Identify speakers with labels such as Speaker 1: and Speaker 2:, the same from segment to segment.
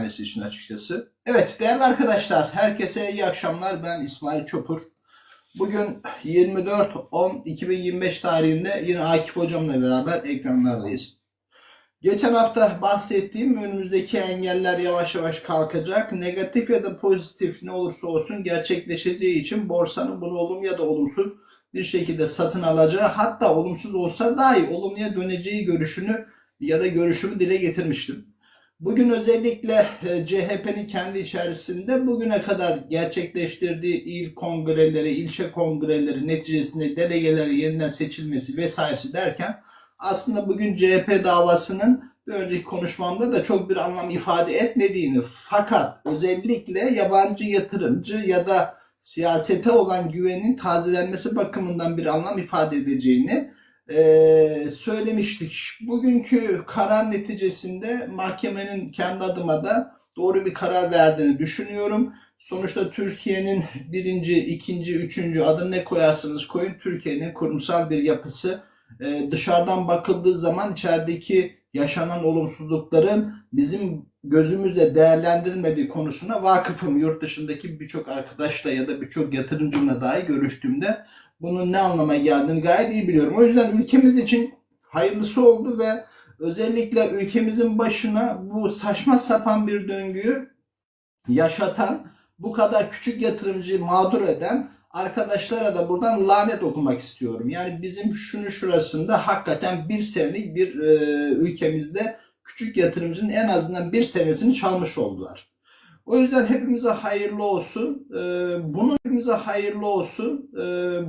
Speaker 1: tanesi için açıkçası. Evet değerli arkadaşlar herkese iyi akşamlar. Ben İsmail Çopur. Bugün 24-10-2025 tarihinde yine Akif hocamla beraber ekranlardayız. Geçen hafta bahsettiğim önümüzdeki engeller yavaş yavaş kalkacak. Negatif ya da pozitif ne olursa olsun gerçekleşeceği için borsanın bunu olumlu ya da olumsuz bir şekilde satın alacağı hatta olumsuz olsa dahi olumluya döneceği görüşünü ya da görüşümü dile getirmiştim. Bugün özellikle e, CHP'nin kendi içerisinde bugüne kadar gerçekleştirdiği il kongreleri, ilçe kongreleri neticesinde delegeleri yeniden seçilmesi vesairesi derken aslında bugün CHP davasının bir önceki konuşmamda da çok bir anlam ifade etmediğini fakat özellikle yabancı yatırımcı ya da siyasete olan güvenin tazelenmesi bakımından bir anlam ifade edeceğini eee, söylemiştik. Bugünkü karar neticesinde mahkemenin kendi adıma da doğru bir karar verdiğini düşünüyorum. Sonuçta Türkiye'nin birinci, ikinci, üçüncü adını ne koyarsanız koyun Türkiye'nin kurumsal bir yapısı e, dışarıdan bakıldığı zaman içerideki yaşanan olumsuzlukların bizim gözümüzle değerlendirilmediği konusuna vakıfım. Yurt dışındaki birçok arkadaşla ya da birçok yatırımcımla dahi görüştüğümde bunun ne anlama geldiğini gayet iyi biliyorum. O yüzden ülkemiz için hayırlısı oldu ve özellikle ülkemizin başına bu saçma sapan bir döngüyü yaşatan, bu kadar küçük yatırımcıyı mağdur eden arkadaşlara da buradan lanet okumak istiyorum. Yani bizim şunu şurasında hakikaten bir senelik bir e, ülkemizde küçük yatırımcının en azından bir senesini çalmış oldular. O yüzden hepimize hayırlı olsun. E, bunun hepimize hayırlı olsun. E,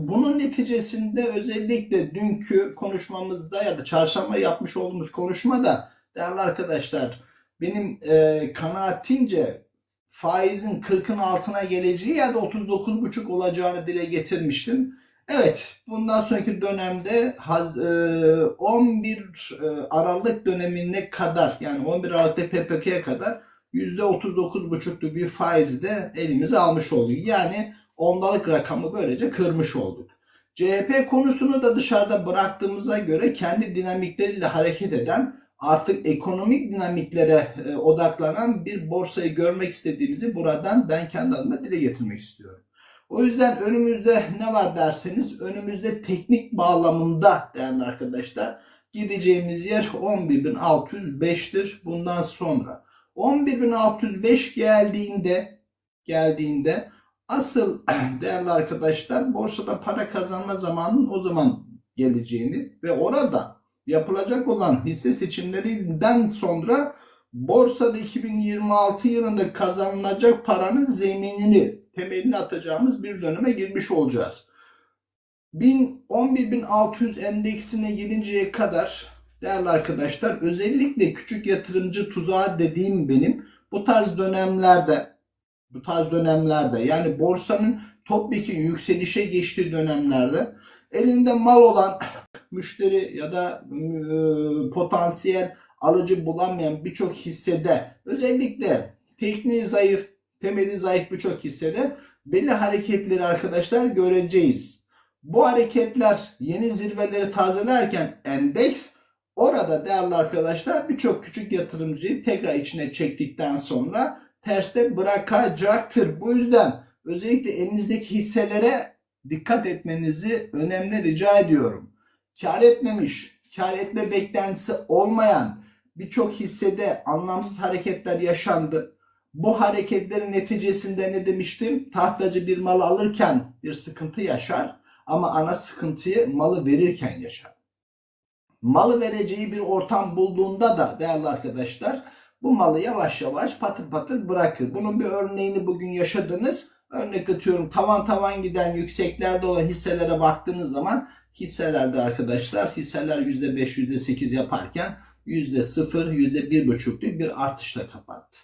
Speaker 1: bunun neticesinde özellikle dünkü konuşmamızda ya da çarşamba yapmış olduğumuz konuşmada değerli arkadaşlar benim e, kanaatimce faizin 40'ın altına geleceği ya da 39,5 olacağını dile getirmiştim. Evet, bundan sonraki dönemde haz- e, 11 e, Aralık dönemine kadar yani 11 Aralık'ta PPK'ya kadar %39,5'luk bir faizi de elimize almış olduk. Yani ondalık rakamı böylece kırmış olduk. CHP konusunu da dışarıda bıraktığımıza göre kendi dinamikleriyle hareket eden artık ekonomik dinamiklere e, odaklanan bir borsayı görmek istediğimizi buradan ben kendi adıma dile getirmek istiyorum. O yüzden önümüzde ne var derseniz önümüzde teknik bağlamında değerli arkadaşlar gideceğimiz yer 11.605'tir bundan sonra. 11.605 geldiğinde geldiğinde asıl değerli arkadaşlar borsada para kazanma zamanının o zaman geleceğini ve orada yapılacak olan hisse seçimlerinden sonra borsada 2026 yılında kazanılacak paranın zeminini, temelini atacağımız bir döneme girmiş olacağız. 1000 11.600 endeksine gelinceye kadar değerli arkadaşlar özellikle küçük yatırımcı tuzağı dediğim benim bu tarz dönemlerde bu tarz dönemlerde yani borsanın topyekun yükselişe geçtiği dönemlerde elinde mal olan müşteri ya da e, potansiyel alıcı bulamayan birçok hissede özellikle tekniği zayıf, temeli zayıf birçok hissede belli hareketleri arkadaşlar göreceğiz. Bu hareketler yeni zirveleri tazelerken endeks orada değerli arkadaşlar birçok küçük yatırımcıyı tekrar içine çektikten sonra terste bırakacaktır. Bu yüzden özellikle elinizdeki hisselere dikkat etmenizi önemli rica ediyorum. Kar etmemiş, kar etme beklentisi olmayan birçok hissede anlamsız hareketler yaşandı. Bu hareketlerin neticesinde ne demiştim? Tahtacı bir mal alırken bir sıkıntı yaşar ama ana sıkıntıyı malı verirken yaşar. Malı vereceği bir ortam bulduğunda da değerli arkadaşlar bu malı yavaş yavaş patır patır bırakır. Bunun bir örneğini bugün yaşadınız. Örnek atıyorum tavan tavan giden yükseklerde olan hisselere baktığınız zaman hisselerde arkadaşlar hisseler %5 %8 yaparken %0 %1,5'luk bir artışla kapattı.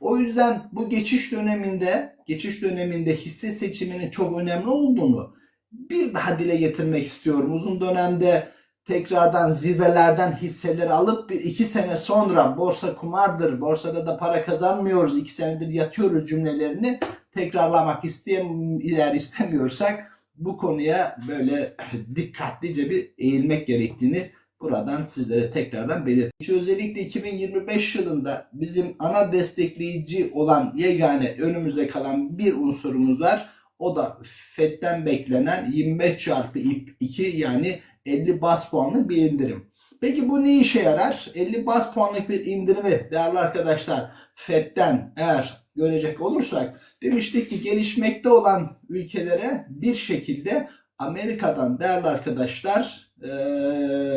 Speaker 1: O yüzden bu geçiş döneminde geçiş döneminde hisse seçiminin çok önemli olduğunu bir daha dile getirmek istiyorum. Uzun dönemde tekrardan zirvelerden hisseleri alıp bir iki sene sonra borsa kumardır, borsada da para kazanmıyoruz, iki senedir yatıyoruz cümlelerini tekrarlamak isteyem eğer istemiyorsak bu konuya böyle dikkatlice bir eğilmek gerektiğini buradan sizlere tekrardan belirtmek. Özellikle 2025 yılında bizim ana destekleyici olan yegane önümüzde kalan bir unsurumuz var. O da FED'den beklenen 25 çarpı 2 yani 50 bas puanlık bir indirim. Peki bu ne işe yarar? 50 bas puanlık bir indirimi değerli arkadaşlar FED'den eğer görecek olursak demiştik ki gelişmekte olan ülkelere bir şekilde Amerika'dan değerli arkadaşlar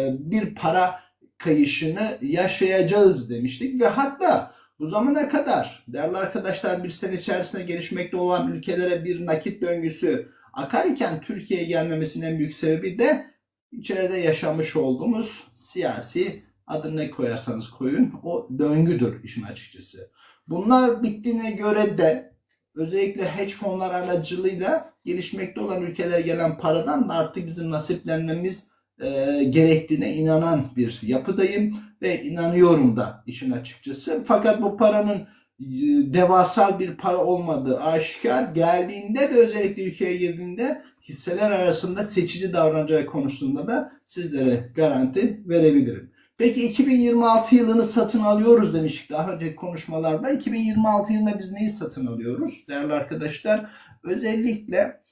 Speaker 1: bir para kayışını yaşayacağız demiştik ve hatta bu zamana kadar değerli arkadaşlar bir sene içerisinde gelişmekte olan ülkelere bir nakit döngüsü akar iken Türkiye'ye gelmemesinin en büyük sebebi de içeride yaşamış olduğumuz siyasi adını ne koyarsanız koyun o döngüdür işin açıkçası. Bunlar bittiğine göre de özellikle hedge fonlar aracılığıyla gelişmekte olan ülkelere gelen paradan da artık bizim nasiplenmemiz e, gerektiğine inanan bir yapıdayım ve inanıyorum da işin açıkçası. Fakat bu paranın e, devasal bir para olmadığı aşikar. Geldiğinde de özellikle ülkeye girdiğinde hisseler arasında seçici davranacağı konusunda da sizlere garanti verebilirim. Peki 2026 yılını satın alıyoruz demiştik daha önceki konuşmalarda. 2026 yılında biz neyi satın alıyoruz değerli arkadaşlar? Özellikle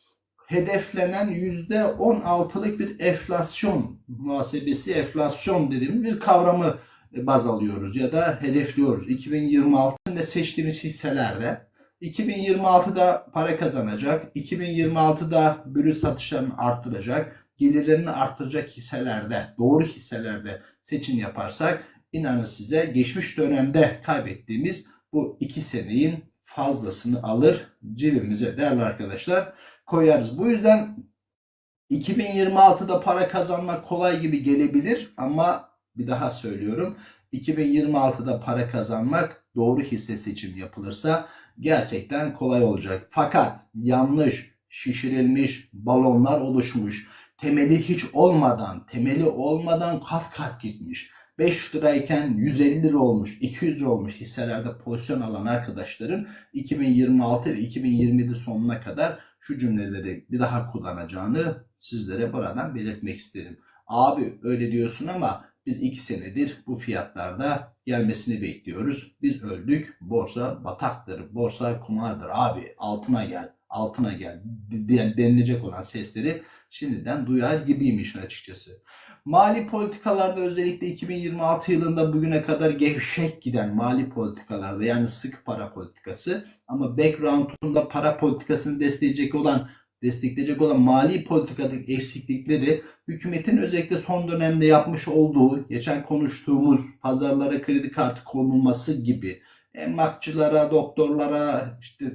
Speaker 1: hedeflenen %16'lık bir enflasyon muhasebesi, enflasyon dediğimiz bir kavramı baz alıyoruz ya da hedefliyoruz. 2026'da seçtiğimiz hisselerde 2026'da para kazanacak, 2026'da brüt satışlarını arttıracak, gelirlerini arttıracak hisselerde, doğru hisselerde seçim yaparsak inanın size geçmiş dönemde kaybettiğimiz bu iki seneyin fazlasını alır cebimize değerli arkadaşlar koyarız. Bu yüzden 2026'da para kazanmak kolay gibi gelebilir ama bir daha söylüyorum 2026'da para kazanmak doğru hisse seçim yapılırsa gerçekten kolay olacak. Fakat yanlış şişirilmiş balonlar oluşmuş. Temeli hiç olmadan, temeli olmadan kat kat gitmiş. 5 lirayken 150 lira olmuş, 200 lira olmuş hisselerde pozisyon alan arkadaşların 2026 ve 2027 sonuna kadar şu cümleleri bir daha kullanacağını sizlere buradan belirtmek isterim. Abi öyle diyorsun ama biz 2 senedir bu fiyatlarda gelmesini bekliyoruz. Biz öldük. Borsa bataktır. Borsa kumardır. Abi altına gel. Altına gel. denilecek olan sesleri şimdiden duyar gibiymiş açıkçası. Mali politikalarda özellikle 2026 yılında bugüne kadar gevşek giden mali politikalarda yani sık para politikası ama background'unda para politikasını destekleyecek olan destekleyecek olan mali politikadaki eksiklikleri hükümetin özellikle son dönemde yapmış olduğu, geçen konuştuğumuz pazarlara kredi kartı konulması gibi emlakçılara, doktorlara, işte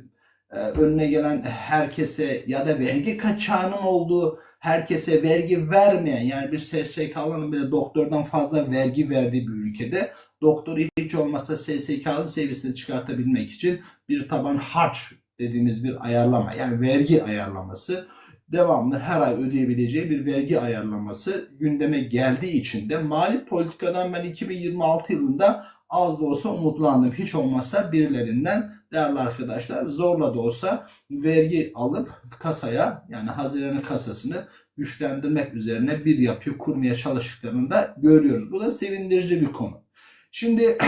Speaker 1: e, önüne gelen herkese ya da vergi kaçağının olduğu herkese vergi vermeyen yani bir SSK'nın bile doktordan fazla vergi verdiği bir ülkede doktoru hiç olmazsa SSK'lı seviyesine çıkartabilmek için bir taban harç dediğimiz bir ayarlama yani vergi ayarlaması devamlı her ay ödeyebileceği bir vergi ayarlaması gündeme geldiği için de mali politikadan ben 2026 yılında az da olsa umutlandım. Hiç olmazsa birilerinden değerli arkadaşlar zorla da olsa vergi alıp kasaya yani hazinenin kasasını güçlendirmek üzerine bir yapı kurmaya çalıştıklarını da görüyoruz. Bu da sevindirici bir konu. Şimdi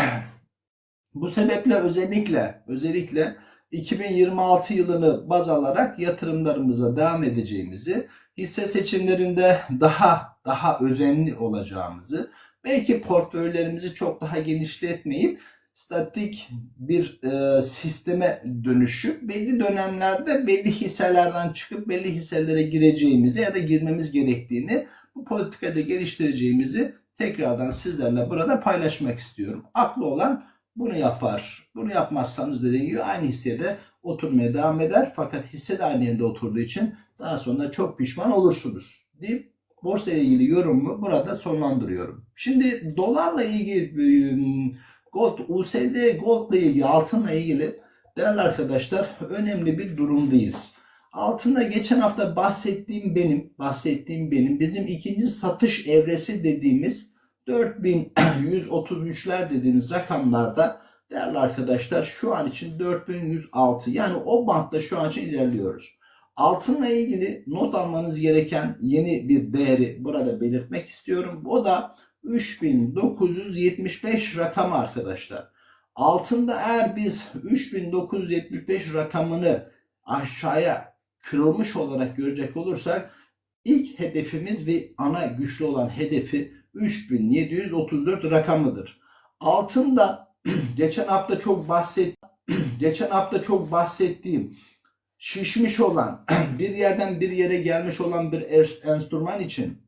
Speaker 1: bu sebeple özellikle özellikle 2026 yılını baz alarak yatırımlarımıza devam edeceğimizi, hisse seçimlerinde daha daha özenli olacağımızı, belki portföylerimizi çok daha genişletmeyip statik bir e, sisteme dönüşüp belli dönemlerde belli hisselerden çıkıp belli hisselere gireceğimizi ya da girmemiz gerektiğini bu politikada geliştireceğimizi tekrardan sizlerle burada paylaşmak istiyorum. Aklı olan bunu yapar. Bunu yapmazsanız dediğim gibi aynı hissede oturmaya devam eder. Fakat hisse de aynı yerinde oturduğu için daha sonra çok pişman olursunuz deyip borsa ile ilgili yorumumu burada sonlandırıyorum. Şimdi dolarla ilgili gold, USD gold ile ilgili altınla ilgili değerli arkadaşlar önemli bir durumdayız. Altında geçen hafta bahsettiğim benim, bahsettiğim benim bizim ikinci satış evresi dediğimiz 4133'ler dediğimiz rakamlarda değerli arkadaşlar şu an için 4106 yani o bantta şu an için ilerliyoruz. Altınla ilgili not almanız gereken yeni bir değeri burada belirtmek istiyorum. O da 3975 rakamı arkadaşlar. Altında eğer biz 3975 rakamını aşağıya kırılmış olarak görecek olursak ilk hedefimiz ve ana güçlü olan hedefi 3734 rakamıdır. Altında geçen hafta çok bahset geçen hafta çok bahsettiğim şişmiş olan bir yerden bir yere gelmiş olan bir enstrüman için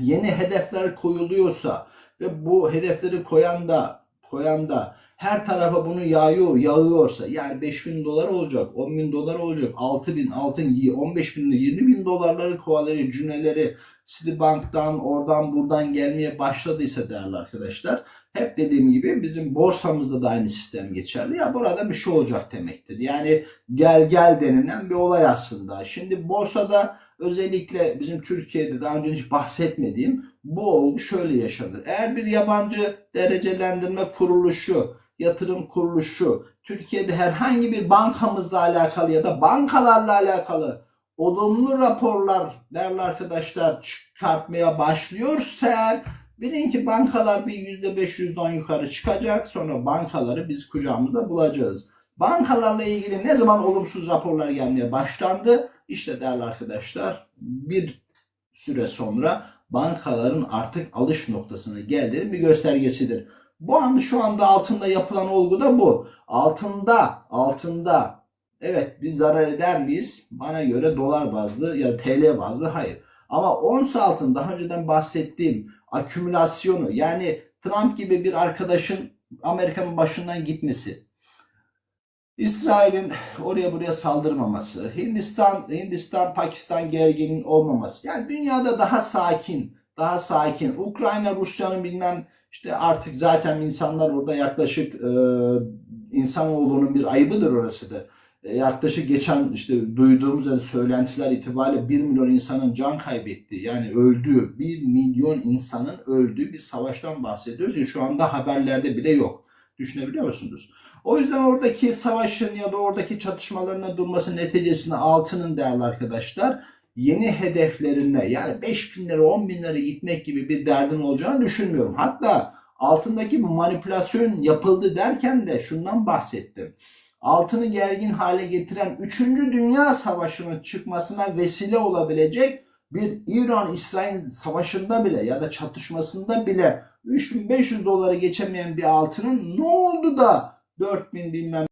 Speaker 1: yeni hedefler koyuluyorsa ve bu hedefleri koyan da koyan da her tarafa bunu yağıyor, yağıyorsa yani 5000 dolar olacak, 10 bin dolar olacak, 6000, altın, 15 bin, 20 bin dolarları kovalıyor cümleleri Citibank'tan, oradan buradan gelmeye başladıysa değerli arkadaşlar hep dediğim gibi bizim borsamızda da aynı sistem geçerli. Ya burada bir şey olacak demektir. Yani gel gel denilen bir olay aslında. Şimdi borsada özellikle bizim Türkiye'de daha önce hiç bahsetmediğim bu olgu şöyle yaşanır. Eğer bir yabancı derecelendirme kuruluşu, yatırım kuruluşu Türkiye'de herhangi bir bankamızla alakalı ya da bankalarla alakalı olumlu raporlar değerli arkadaşlar çıkartmaya başlıyorsa eğer bilin ki bankalar bir %5 %10 yukarı çıkacak sonra bankaları biz kucağımızda bulacağız. Bankalarla ilgili ne zaman olumsuz raporlar gelmeye başlandı? İşte değerli arkadaşlar bir süre sonra bankaların artık alış noktasına geldiğinin bir göstergesidir. Bu an şu anda altında yapılan olgu da bu. Altında, altında evet biz zarar eder miyiz? Bana göre dolar bazlı ya TL bazlı hayır. Ama ons altın daha önceden bahsettiğim akümülasyonu yani Trump gibi bir arkadaşın Amerika'nın başından gitmesi, İsrail'in oraya buraya saldırmaması, Hindistan, Hindistan, Pakistan gerginin olmaması. Yani dünyada daha sakin, daha sakin. Ukrayna, Rusya'nın bilmem işte artık zaten insanlar orada yaklaşık e, insanoğlunun bir ayıbıdır orası da. E, yaklaşık geçen işte duyduğumuz yani söylentiler itibariyle 1 milyon insanın can kaybetti. Yani öldüğü, 1 milyon insanın öldüğü bir savaştan bahsediyoruz ya şu anda haberlerde bile yok. Düşünebiliyor musunuz? O yüzden oradaki savaşın ya da oradaki çatışmaların durması neticesinde altının değerli arkadaşlar yeni hedeflerine yani 5 bin lira 10 bin lira gitmek gibi bir derdin olacağını düşünmüyorum. Hatta altındaki manipülasyon yapıldı derken de şundan bahsettim. Altını gergin hale getiren 3. Dünya Savaşı'nın çıkmasına vesile olabilecek bir İran-İsrail savaşında bile ya da çatışmasında bile 3500 dolara geçemeyen bir altının ne oldu da 4000 bilmem